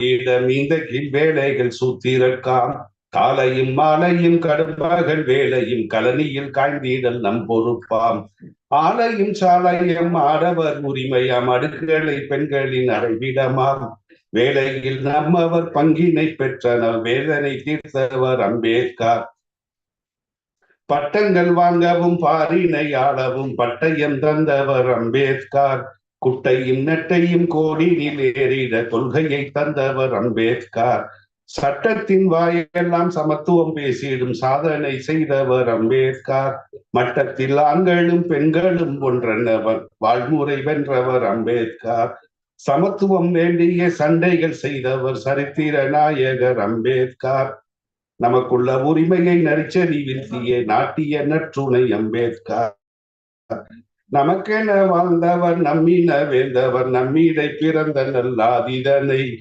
மீந்த வேலைகள் சூத்திரக்காம் காலையும் மாலையும் கடும்பகல் வேலையும் கலனியில் காய்ந்தீடல் நம் பொறுப்பாம். ஆலையும் சாலையும் ஆடவர் உரிமையாம் அடுக்களை பெண்களின் அறைவிடமாம். வேலையில் நம்மவர் பங்கினை பெற்றனர் வேதனை தீர்த்தவர் அம்பேத்கர். பட்டங்கள் வாங்கவும் பாரினை ஆளவும் பட்டயம் தந்தவர் அம்பேத்கர். குட்டையும் நெட்டையும் கோடி ஏறிட கொள்கையை தந்தவர் அம்பேத்கர். சட்டத்தின் வாயெல்லாம் சமத்துவம் பேசிடும் சாதனை செய்தவர் அம்பேத்கர். மட்டத்தில் ஆண்களும் பெண்களும் ஒன்றென்னவர் வாழ்முறை வென்றவர் அம்பேத்கர். சமத்துவம் வேண்டிய சண்டைகள் செய்தவர் சரித்திர நாயகர் அம்பேத்கர். நமக்குள்ள உரிமையை நரிச்சதி வீழ்த்திய நாட்டிய நற்றுணை அம்பேத்கர். நமக்கென வாழ்ந்தவர் நம்மின வேந்தவர் நம்மீடை பிறந்த நல்லாதிதனை.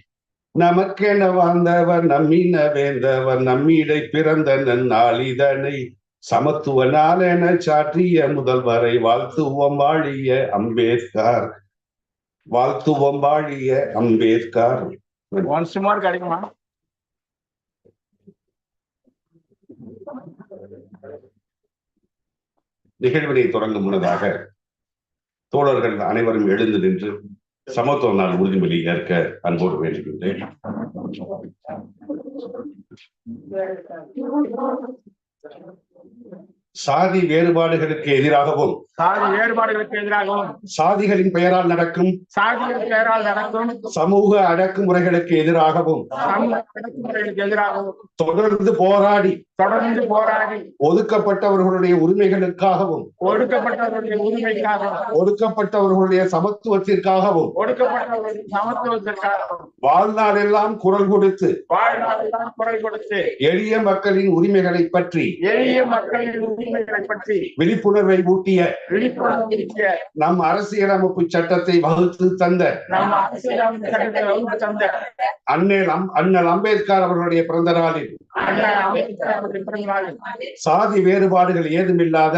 நமக்கென வாழ்ந்தவர் நம்மின வேந்தவர் நம்மீடை பிறந்த நன்னாளிதனை. சமத்துவ நாளென சாற்றிய முதல்வரை வாழ்த்துவோம் வாழிய அம்பேத்கர். வாழ்த்துவோம் வாழிய அம்பேத்கர். கிடைக்குமா நிகழ்வினை தொடங்கும் முன்னதாக தோழர்கள் அனைவரும் எழுந்து நின்று சமத்துவ நாள் உறுதிமொழி ஏற்க அன்போடு வேண்டுகின்றேன். சாதி வேறுபாடுகளுக்கு எதிராகவும் சாதி வேறுபாடுகளுக்கு எதிராகவும் சாதிகளின் பெயரால் நடக்கும் சாதியின் பெயரால் நடக்கும் சமூக அடக்குமுறைகளுக்கு எதிராகவும் சமூக அடக்குமுறைகளுக்கு எதிராகவும் தொடர்ந்து போராடி தொடர்ந்து போராடி ஒதுக்கப்பட்டவர்களுடைய உரிமைகளுக்காகவும் ஒடுக்கப்பட்டவர்களுடைய உரிமைக்காகவும் ஒடுக்கப்பட்டவர்களுடைய சமத்துவத்திற்காகவும் ஒடுக்கப்பட்டவர்களுடைய சமத்துவத்திற்காகவும் வாழ்நாளெல்லாம் குரல் கொடுத்து வாழ்நாளெல்லாம் குரல் கொடுத்து எளிய மக்களின் உரிமைகளை பற்றி எளிய மக்களின் உரிமைகளை பற்றி விழிப்புணர்வை ஊட்டிய விழிப்புணர்வு நம் அரசியலமைப்பு சட்டத்தை வகுத்து தந்த நம்ம அரசியலமைப்பு சட்டத்தை வகுத்து தந்த அண்ணல் அம்- அண்ணல் அம்பேத்கர் அவர்களுடைய பிறந்த நாளில் அண்ணா அம்பேத்கர் சாதி வேறுபாடுகள் ஏதுமில்லாத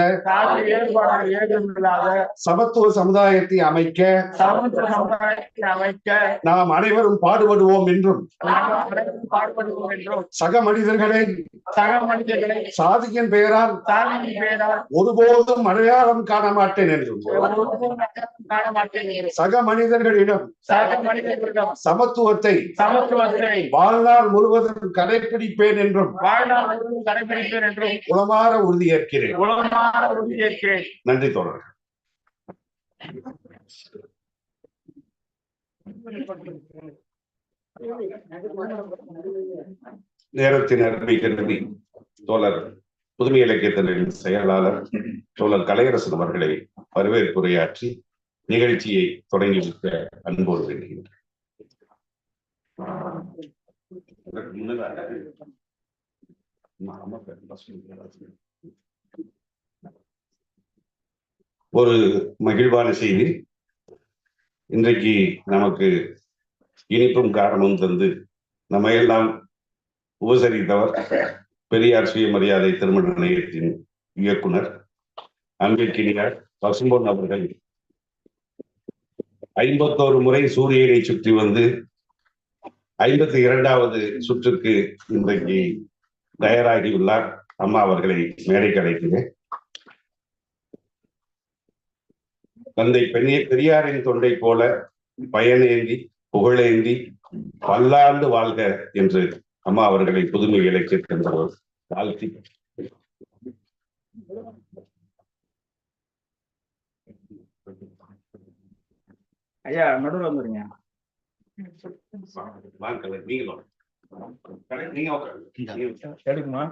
சமத்துவ சமுதாயத்தை அமைக்க நாம் அனைவரும் பாடுபடுவோம் என்றும் சக மனிதர்களை சக மனிதர்களை சாதியின் பெயரால் ஒருபோதும் அடையாளம் காண மாட்டேன் என்றும். சக மனிதர்களிடம் சக மனிதர்களிடம் சமத்துவத்தை சமத்துவத்தை வாழ்நாள் முழுவதும் கடைபிடிப்பேன் என்றும். வாழ்நாள் முழுவதும் கடைபிடிப்பேன் என்றும் உளமாற உறுதியேற்கிறேன். உலகமான உறுதியேற்கிறேன். நன்றி தோழர்கள் நேரத்தின் அருமை கருதி தோழர் புதுமை இலக்கியத்தினரின் செயலாளர் தோழர் கலையரசன் அவர்களை வரவேற்புரையாற்றி நிகழ்ச்சியை தொடங்கி வைக்க அன்போடு வேண்டுகின்றேன். முன்னதாக ஒரு மகிழ்வான செய்தி. இன்றைக்கு நமக்கு இனிப்பும் காரணமும் தந்து நம்ம எல்லாம் உபசரித்தவர் பெரியார் சுயமரியாதை திருமண நிலையத்தின் இயக்குனர் அன்பிற்கினியார் பசும்பொன் அவர்கள். ஐம்பத்தோரு முறை சூரியனை சுற்றி வந்து ஐம்பத்தி இரண்டாவது சுற்றுக்கு இன்றைக்கு தயாராகியுள்ளார் அம்மா அவர்களை மேடைக்கு அழைக்கிறேன். தந்தை பெரிய பெரியாரின் தொண்டை போல பயனேந்தி புகழேந்தி பல்லாண்டு வாழ்க என்று அம்மா அவர்களை புதுமை இலக்கியத்தின்றவர் வாழ்த்தி. ஐயா நடுவில் வந்துருங்க. நீங்களும். நீங்க எடுக்குமா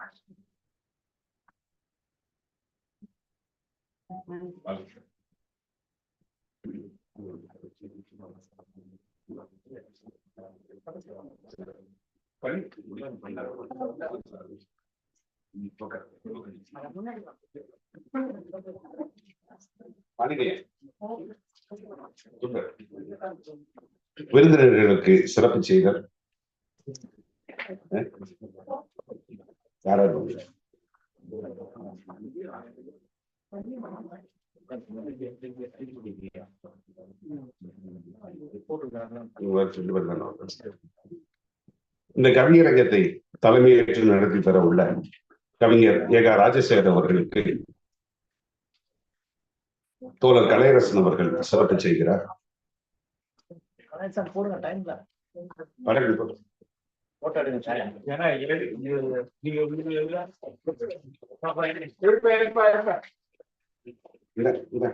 Thank you. Vale. Vale. Vale. Vale. Vale. இந்த கவியரங்கத்தை தலைமையேற்று நடத்தி தர உள்ள கவிஞர் ஏகா ராஜசேகர் அவர்களுக்கு தோழர் கலையரசன் அவர்கள் சிறப்பு செய்கிறார். போட்டோ எடுங்க ஏன்னா இது- இது- நீங்க இது இல்ல. இருப்பா, இருப்பா, இருப்பா. இந்தா, இந்தா.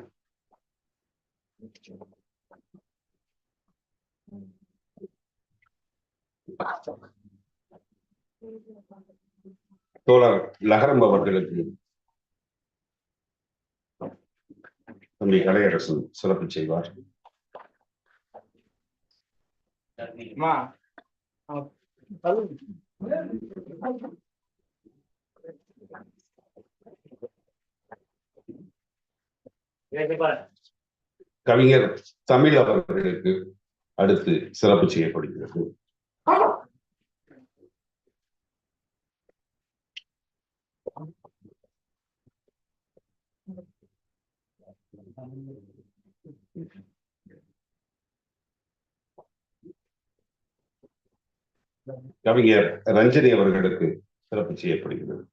தோழர் லகரம் அவர்களுக்கு தம்பி கலையரசன் சிறப்பு செய்வார். கவிஞர் தமிழ் அவர்களுக்கு அடுத்து சிறப்பு செய்யப்படுகிறது கவிஞர் ரஞ்சனி அவர்களுக்கு சிறப்பு செய்யப்படுகிறது.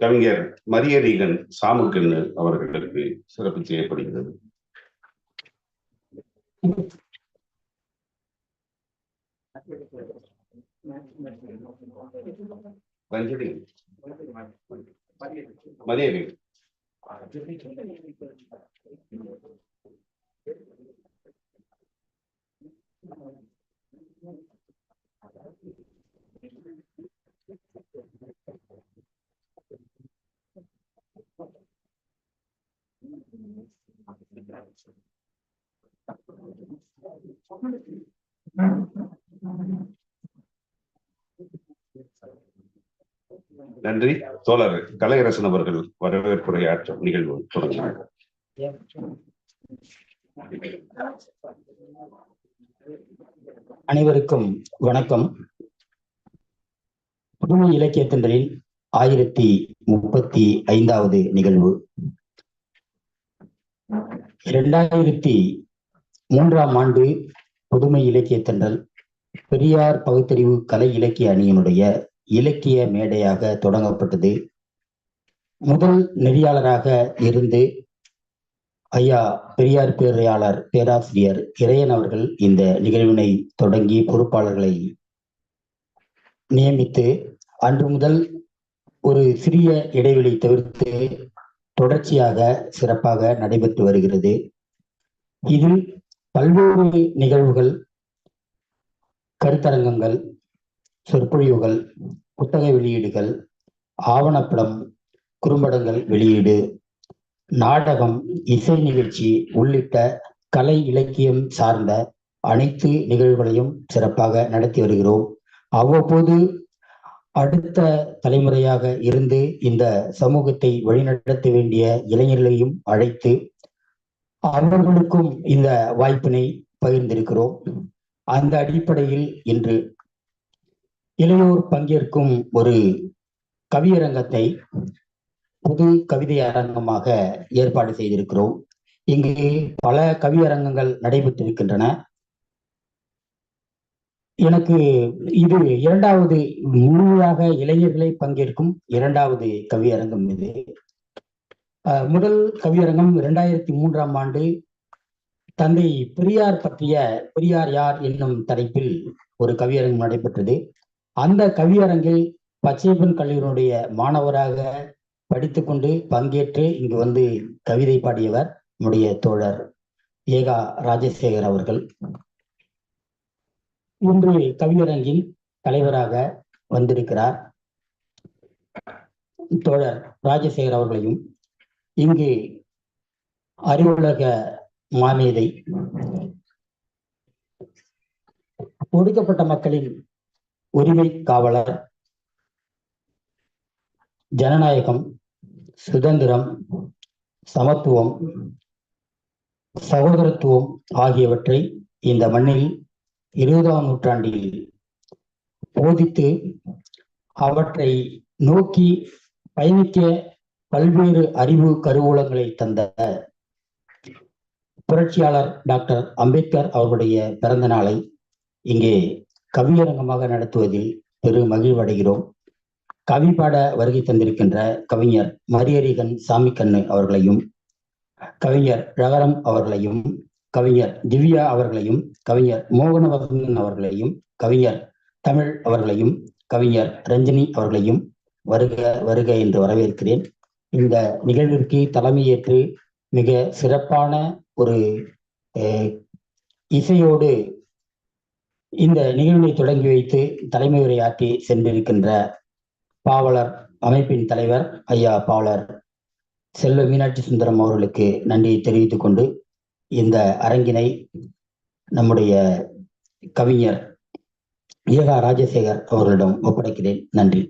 கவிஞர் மரியரீகன் சாமுக்கண்ணு அவர்களுக்கு சிறப்பு செய்யப்படுகிறது. ரஞ்சனி மரியரீகன். நன்றி. தோழர் கலையரசன் அவர்கள் வரவேற்புரையாற்றும் நிகழ்வு தொடங்கினார். அனைவருக்கும் வணக்கம். புதுமை இலக்கிய தண்டலில் ஆயிரத்தி முப்பத்தி ஐந்தாவது நிகழ்வு. இரண்டாயிரத்தி மூன்றாம் ஆண்டு புதுமை இலக்கிய தென்றல் பெரியார் பகுத்தறிவு கலை இலக்கிய அணியினுடைய இலக்கிய மேடையாக தொடங்கப்பட்டது. முதல் நெறியாளராக இருந்து ஐயா பெரியார் பேரையாளர் பேராசிரியர் இறையன் அவர்கள் இந்த நிகழ்வினை தொடங்கி பொறுப்பாளர்களை நியமித்து அன்று முதல் ஒரு சிறிய இடைவெளி தவிர்த்து தொடர்ச்சியாக சிறப்பாக நடைபெற்று வருகிறது. இதில் பல்வேறு நிகழ்வுகள் கருத்தரங்கங்கள் சொற்பொழிவுகள் புத்தக வெளியீடுகள் ஆவணப்படம் குறும்படங்கள் வெளியீடு நாடகம் இசை நிகழ்ச்சி உள்ளிட்ட கலை இலக்கியம் சார்ந்த அனைத்து நிகழ்வுகளையும் சிறப்பாக நடத்தி வருகிறோம். அவ்வப்போது அடுத்த தலைமுறையாக இருந்து இந்த சமூகத்தை வழிநடத்த வேண்டிய இளைஞர்களையும் அழைத்து அவர்களுக்கும் இந்த வாய்ப்பினை பகிர்ந்திருக்கிறோம். அந்த அடிப்படையில் இன்று இளையோர் பங்கேற்கும் ஒரு கவியரங்கத்தை புது கவிதை அரங்கமாக ஏற்பாடு செய்திருக்கிறோம். இங்கு பல கவியரங்கங்கள் நடைபெற்றிருக்கின்றன. எனக்கு இது இரண்டாவது முழுமையாக இளைஞர்களை பங்கேற்கும் இரண்டாவது கவியரங்கம் இது. முதல் கவியரங்கம் இரண்டாயிரத்தி மூன்றாம் ஆண்டு தந்தை பெரியார் பற்றிய பெரியார் யார் என்னும் தலைப்பில் ஒரு கவியரங்கம் நடைபெற்றது. அந்த கவியரங்கில் பச்சையப்பன் கல்லூரியினுடைய மாணவராக படித்துக்கொண்டு பங்கேற்று இங்கு வந்து கவிதை பாடியவர் நம்முடைய தோழர் ஏகா ராஜசேகர் அவர்கள். இன்று கவியரங்கின் தலைவராக வந்திருக்கிறார் தோழர் ராஜசேகர் அவர்களையும். இங்கு அறிவுலக மாமேதை. ஒடுக்கப்பட்ட மக்களின் உரிமை காவலர். ஜனநாயகம் சுதந்திரம் சமத்துவம் சகோதரத்துவம் ஆகியவற்றை இந்த மண்ணில் இருபதாம் நூற்றாண்டில் போதித்து அவற்றை நோக்கி பயணிக்க பல்வேறு அறிவு கருவூலங்களை தந்த புரட்சியாளர் டாக்டர் அம்பேத்கர் அவர்களுடைய பிறந்த நாளை இங்கே கவியரங்கமாக நடத்துவதில் பெரு மகிழ்வடைகிறோம். கவி பாட வருகை தந்திருக்கின்ற கவிஞர் மரியரிகன் சாமிக்கண்ணு அவர்களையும் கவிஞர் ரகரம் அவர்களையும் கவிஞர் திவ்யா அவர்களையும் கவிஞர் மோகனவர்மன் அவர்களையும் கவிஞர் தமிழ் அவர்களையும் கவிஞர் ரஞ்சினி அவர்களையும் வருக வருக என்று வரவேற்கிறேன். இந்த நிகழ்விற்கு தலைமையேற்று மிக சிறப்பான ஒரு அஹ், இசையோடு இந்த நிகழ்வை தொடங்கி வைத்து தலைமை உரையாற்றி சென்றிருக்கின்ற பாவலர் அமைப்பின் தலைவர் ஐயா பாவலர் செல்வ மீனாட்சி சுந்தரம் அவர்களுக்கு நன்றியை தெரிவித்துக் கொண்டு இந்த அரங்கினை நம்முடைய கவிஞர் ஏகா ராஜசேகர் அவர்களிடம் ஒப்படைக்கிறேன். நன்றி.